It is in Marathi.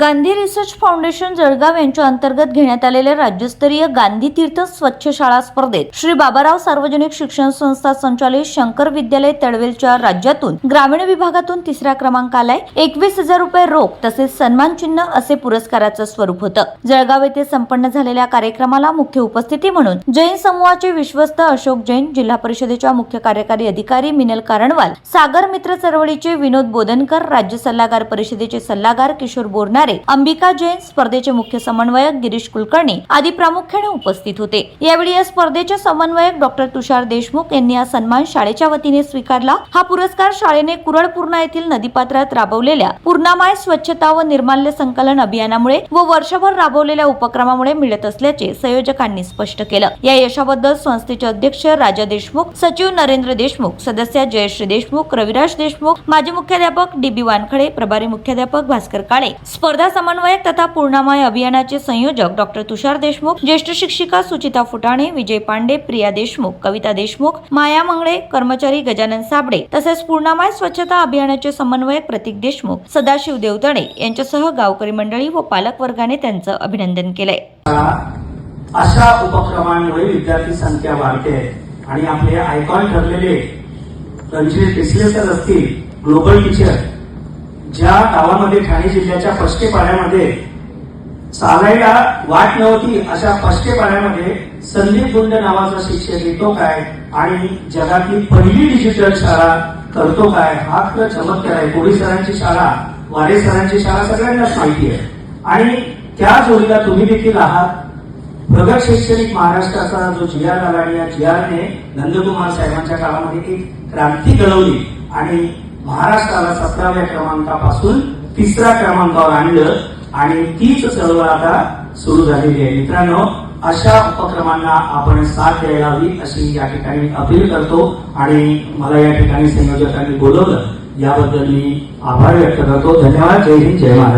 गांधी रिसर्च फाउंडेशन जळगाव यांच्या अंतर्गत घेण्यात आलेल्या राज्यस्तरीय गांधी तीर्थ स्वच्छ शाळा स्पर्धेत श्री बाबाराव सार्वजनिक शिक्षण संस्था संचालित शंकर विद्यालय तडवेलच्या राज्यातून ग्रामीण विभागातून तिसरा क्रमांक आलाय. एकवीस हजार रुपये रोख तसेच सन्मान चिन्ह असे पुरस्काराचं स्वरूप होतं. जळगाव येथे संपन्न झालेल्या कार्यक्रमाला मुख्य उपस्थिती म्हणून जैन समूहाचे विश्वस्त अशोक जैन जिल्हा परिषदेच्या मुख्य कार्यकारी अधिकारी मिनल कारणवाल सागर मित्र चळवळीचे विनोद बोदनकर राज्य सल्लागार परिषदेचे सल्लागार किशोर करणारे अंबिका जैन स्पर्धेचे मुख्य समन्वयक गिरीश कुलकर्णी आदी प्रामुख्याने उपस्थित होते. यावेळी या स्पर्धेचे समन्वयक डॉक्टर तुषार देशमुख यांनी हा सन्मान शाळेच्या वतीने स्वीकारला. हा पुरस्कार शाळेने कुरळ पूर्णा येथील नदीपात्रात राबवलेल्या पूर्णामाय स्वच्छता व निर्माल्य संकलन अभियानामुळे व वर्षभर राबवलेल्या उपक्रमामुळे मिळत असल्याचे संयोजकांनी स्पष्ट केलं. या यशाबद्दल संस्थेचे अध्यक्ष राजा देशमुख सचिव नरेंद्र देशमुख सदस्य जयश्री देशमुख रविराज देशमुख माजी मुख्याध्यापक डी बी वानखडे प्रभारी मुख्याध्यापक भास्कर काळे स्पर्धा समन्वयक तथा पूर्णामाय अभियानाचे संयोजक डॉक्टर तुषार देशमुख ज्येष्ठ शिक्षिका सुचिता फुटाणे विजय पांडे प्रिया देशमुख कविता देशमुख माया मंगळे कर्मचारी गजानन साबडे तसेच पूर्णामाय स्वच्छता अभियानाचे समन्वयक प्रतीक देशमुख सदाशिव देवतणे यांच्यासह गावकरी मंडळी व पालक वर्गाने त्यांचं अभिनंदन केलंय. अशा उपक्रमांमुळे विद्यार्थी संख्या वाढते आणि आपले आयकॉन ठरलेले रणजित असतील ग्लोबल टीचर ज्या गावामध्ये ठाणे जिल्ह्याच्या पश्चिम पाण्यामध्ये चालायला वाट नव्हती अशा पश्चिम पाण्यामध्ये संदीप गुंड नावाचा शिक्षक येतो काय आणि जगातली पहिली डिजिटल शाळा करतो काय हा तर चमत्कार आहे. कोळी सरांची शाळा वारे सरांची शाळा सगळ्यांनाच माहिती आहे. आणि त्या जोडीला तुम्ही देखील आहात. प्रगत शैक्षणिक महाराष्ट्राचा जो जी आर आला या जी आरने नंदकुमार साहेबांच्या काळामध्ये एक क्रांती घडवली आणि महाराष्ट्राला सतराव्या क्रमांकापासून तिसऱ्या क्रमांकावर आणलं आणि तीच चळवळ आता सुरू झालेली आहे. मित्रांनो अशा उपक्रमांना आपण साथ द्यायला हवी अशी या ठिकाणी अपील करतो आणि मला या ठिकाणी संयोजकांनी बोलवलं. याबद्दल मी आभार व्यक्त करतो. धन्यवाद. जय हिंद. जय महाराज